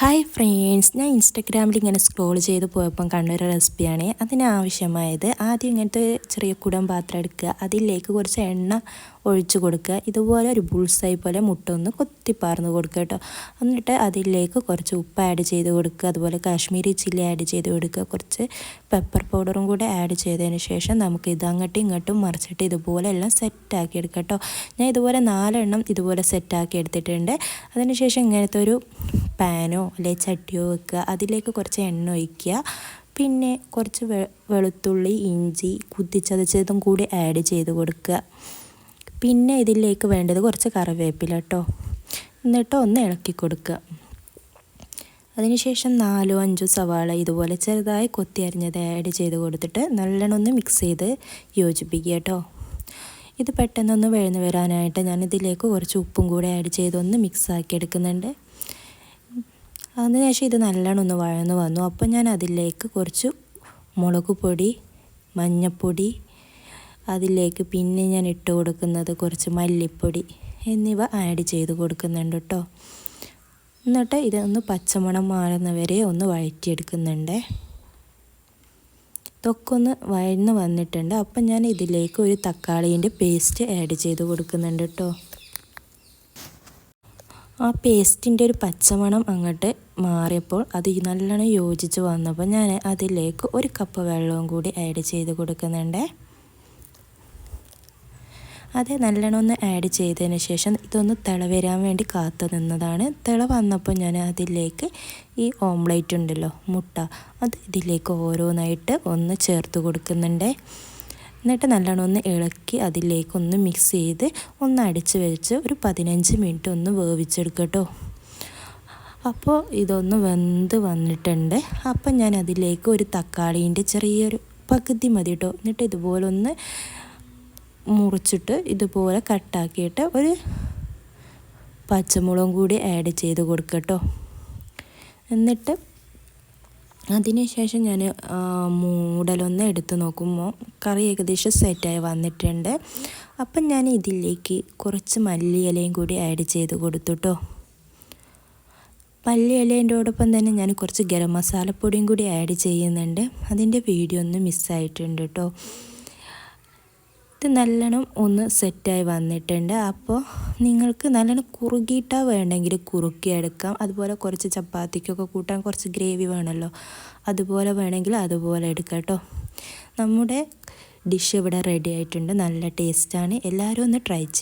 Hi friends ഞാൻ ഇൻസ്റ്റഗ്രാമിൽ ഇങ്ങനെ സ്ക്രോൾ ചെയ്ത് പോയപ്പം കണ്ടൊരു റെസിപ്പിയാണ് അതിനാവശ്യമായത് ആദ്യം ഇങ്ങനത്തെ ചെറിയ കുടം പാത്രം എടുക്കുക. അതിലേക്ക് കുറച്ച് എണ്ണ ഒഴിച്ച് കൊടുക്കുക. ഇതുപോലെ ഒരു ബുൾസായി പോലെ മുട്ട ഒന്ന് കൊത്തിപ്പാർന്ന് കൊടുക്കുക കേട്ടോ. എന്നിട്ട് അതിലേക്ക് കുറച്ച് ഉപ്പ് ആഡ് ചെയ്ത് കൊടുക്കുക. അതുപോലെ കാശ്മീരി ചില്ലി ആഡ് ചെയ്ത് കൊടുക്കുക. കുറച്ച് പെപ്പർ പൗഡറും കൂടെ ആഡ് ചെയ്തതിന് ശേഷം നമുക്ക് ഇത് അങ്ങോട്ടും ഇങ്ങോട്ടും മറിച്ചിട്ട് ഇതുപോലെ എല്ലാം സെറ്റാക്കി എടുക്കുക കേട്ടോ. ഞാൻ ഇതുപോലെ നാലെണ്ണം ഇതുപോലെ സെറ്റാക്കി എടുത്തിട്ടുണ്ട്. അതിനുശേഷം ഇങ്ങനത്തെ ഒരു പാനോ അല്ലെ ചട്ടിയോ വെക്കുക അതിലേക്ക് കുറച്ച് എണ്ണ ഒഴിക്കുക. പിന്നെ കുറച്ച് വെ വെളുത്തുള്ളി ഇഞ്ചി കുത്തിച്ചതച്ചതും കൂടി ആഡ് ചെയ്ത് കൊടുക്കുക. പിന്നെ ഇതിലേക്ക് വേണ്ടത് കുറച്ച് കറിവേപ്പില കേട്ടോ എന്നിട്ട് ഒന്ന് ഇളക്കി കൊടുക്കുക. അതിനുശേഷം നാലോ അഞ്ചോ സവാള ഇതുപോലെ ചെറുതായി കൊത്തി അരിഞ്ഞത് ആഡ് ചെയ്ത് കൊടുത്തിട്ട് നല്ലോണം ഒന്ന് മിക്സ് ചെയ്ത് യോജിപ്പിക്കുക കേട്ടോ ഇത് പെട്ടെന്നൊന്ന് വഴന്നു വരാനായിട്ട് ഞാൻ ഇതിലേക്ക് കുറച്ച് ഉപ്പും കൂടെ ആഡ് ചെയ്തൊന്ന് മിക്സ് ആക്കി എടുക്കുന്നുണ്ട്. അതിനുശേഷം ഇത് നല്ലോണം ഒന്ന് വഴന്ന് വന്നു. അപ്പം ഞാൻ അതിലേക്ക് കുറച്ച് മുളക് പൊടി മഞ്ഞൾപ്പൊടി അതിലേക്ക് പിന്നെ ഞാൻ ഇട്ട് കൊടുക്കുന്നത് കുറച്ച് മല്ലിപ്പൊടി എന്നിവ ആഡ് ചെയ്ത് കൊടുക്കുന്നുണ്ട് കേട്ടോ എന്നിട്ട് ഇതൊന്ന് പച്ചമണം മാറുന്നവരെ ഒന്ന് വഴറ്റിയെടുക്കുന്നുണ്ട്. ഇതൊക്കെ ഒന്ന് വഴന്ന് വന്നിട്ടുണ്ട്. അപ്പം ഞാൻ ഇതിലേക്ക് ഒരു തക്കാളീന്റെ പേസ്റ്റ് ആഡ് ചെയ്ത് കൊടുക്കുന്നുണ്ട് കേട്ടോ ആ പേസ്റ്റിന്റെ ഒരു പച്ചമണം അങ്ങോട്ട് മാറിയപ്പോൾ അത് നല്ലോണം യോജിച്ച് വന്നപ്പോൾ ഞാൻ അതിലേക്ക് ഒരു കപ്പ് വെള്ളവും കൂടി ആഡ് ചെയ്ത് കൊടുക്കുന്നുണ്ട്. അത് നല്ലോണം ഒന്ന് ആഡ് ചെയ്തതിന് ശേഷം ഇതൊന്ന് തിള വരാൻ വേണ്ടി കാത്തു നിന്നതാണ്. തിള വന്നപ്പോൾ ഞാൻ അതിലേക്ക് ഈ ഓംലേറ്റ് ഉണ്ടല്ലോ മുട്ട അത് ഇതിലേക്ക് ഓരോന്നായിട്ട് ഒന്ന് ചേർത്ത് കൊടുക്കുന്നുണ്ട്. എന്നിട്ട് നല്ലോണം ഒന്ന് ഇളക്കി അതിലേക്ക് ഒന്ന് മിക്സ് ചെയ്ത് ഒന്ന് അടിച്ച് വെച്ച് ഒരു പതിനഞ്ച് മിനിറ്റ് ഒന്ന് വേവിച്ചെടുക്കട്ടോ അപ്പോൾ ഇതൊന്ന് വെന്ത് വന്നിട്ടുണ്ട്. അപ്പം ഞാൻ അതിലേക്ക് ഒരു തക്കാളീന്റെ ചെറിയൊരു പകുതി മതി കേട്ടോ എന്നിട്ട് ഇതുപോലെ ഒന്ന് മുറിച്ചിട്ട് ഇതുപോലെ കട്ടാക്കിയിട്ട് ഒരു പച്ചമുളകും കൂടി ആഡ് ചെയ്ത് കൊടുക്കട്ടോ എന്നിട്ട് അതിനുശേഷം ഞാൻ മൂടലൊന്ന് എടുത്ത് നോക്കുമ്പോൾ കറി ഏകദേശം സെറ്റായി വന്നിട്ടുണ്ട്. അപ്പം ഞാൻ ഇതിലേക്ക് കുറച്ച് മല്ലിയിലയും കൂടി ആഡ് ചെയ്ത് കൊടുത്തു കേട്ടോ മല്ലിയിലേന്റെയോടൊപ്പം തന്നെ ഞാൻ കുറച്ച് ഗരം മസാലപ്പൊടിയും കൂടി ആഡ് ചെയ്യുന്നുണ്ട്. അതിന്റെ വീഡിയോ ഒന്ന് മിസ്സായിട്ടുണ്ട് കേട്ടോ ഇത് നല്ലോണം ഒന്ന് സെറ്റായി വന്നിട്ടുണ്ട്. അപ്പോൾ നിങ്ങൾക്ക് നല്ലോണം കുറുകിയിട്ടാൽ വേണമെങ്കിൽ കുറുക്കിയെടുക്കാം അതുപോലെ കുറച്ച് ചപ്പാത്തിക്കൊക്കെ കൂട്ടാൻ കുറച്ച് ഗ്രേവി വേണമല്ലോ. അതുപോലെ വേണമെങ്കിൽ അതുപോലെ എടുക്കാം കേട്ടോ. നമ്മുടെ ഡിഷ് ഇവിടെ റെഡി ആയിട്ടുണ്ട്. നല്ല ടേസ്റ്റാണ്. എല്ലാവരും ഒന്ന് ട്രൈ ചെയ്യും.